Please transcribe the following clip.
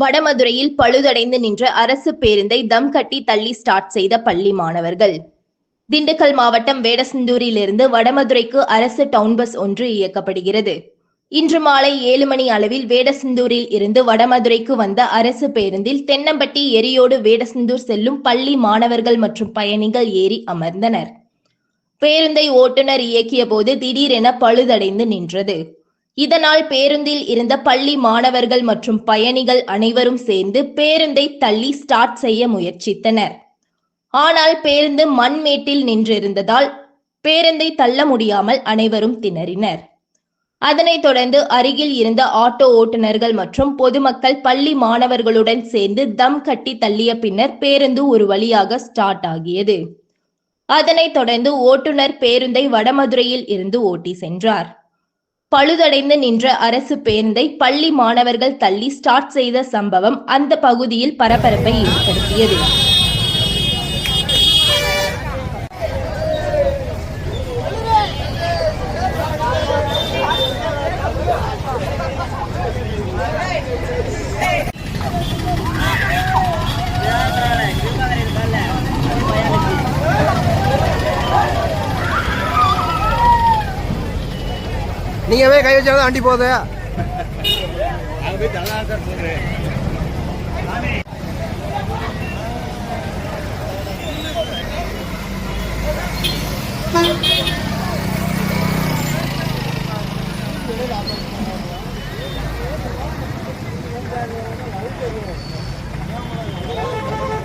வடமதுரையில் பழுதடைந்து நின்ற அரசு பேருந்தை தம் கட்டி தள்ளி ஸ்டார்ட் செய்த பள்ளி மாணவர்கள். திண்டுக்கல் மாவட்டம் வேடசந்தூரிலிருந்து வடமதுரைக்கு அரசு டவுன் பஸ் ஒன்று இயக்கப்படுகிறது. இன்று மாலை ஏழு மணி அளவில் வேடசந்தூரில் இருந்து வடமதுரைக்கு வந்த அரசு பேருந்தில் தென்னம்பட்டி எரியோடு வேடசந்தூர் செல்லும் பள்ளி மாணவர்கள் மற்றும் பயணிகள் ஏறி அமர்ந்தனர். பேருந்தை ஓட்டுநர் இயக்கிய போது திடீரென பழுதடைந்து நின்றது. இதனால் பேருந்தில் இருந்த பள்ளி மாணவர்கள் மற்றும் பயணிகள் அனைவரும் சேர்ந்து பேருந்தை தள்ளி ஸ்டார்ட் செய்ய முயற்சித்தனர். ஆனால் பேருந்து மண்மேட்டில் நின்றிருந்ததால் பேருந்தை தள்ள முடியாமல் அனைவரும் திணறினர். அதனைத் தொடர்ந்து அருகில் இருந்த ஆட்டோ ஓட்டுநர்கள் மற்றும் பொதுமக்கள் பள்ளி மாணவர்களுடன் சேர்ந்து தம் கட்டி தள்ளிய பின்னர் பேருந்து ஒரு வழியாக ஸ்டார்ட் ஆகியது. அதனைத் தொடர்ந்து ஓட்டுநர் பேருந்தை வடமதுரையில் இருந்து ஓட்டி சென்றார். பழுதடைந்து நின்ற அரசு பேருந்தை பள்ளி மாணவர்கள் தள்ளி ஸ்டார்ட் செய்த சம்பவம் அந்த பகுதியில் பரபரப்பை ஏற்படுத்தியது. நீங்கள் போய் கை வச்சாலும் அண்டி போகுது Thank.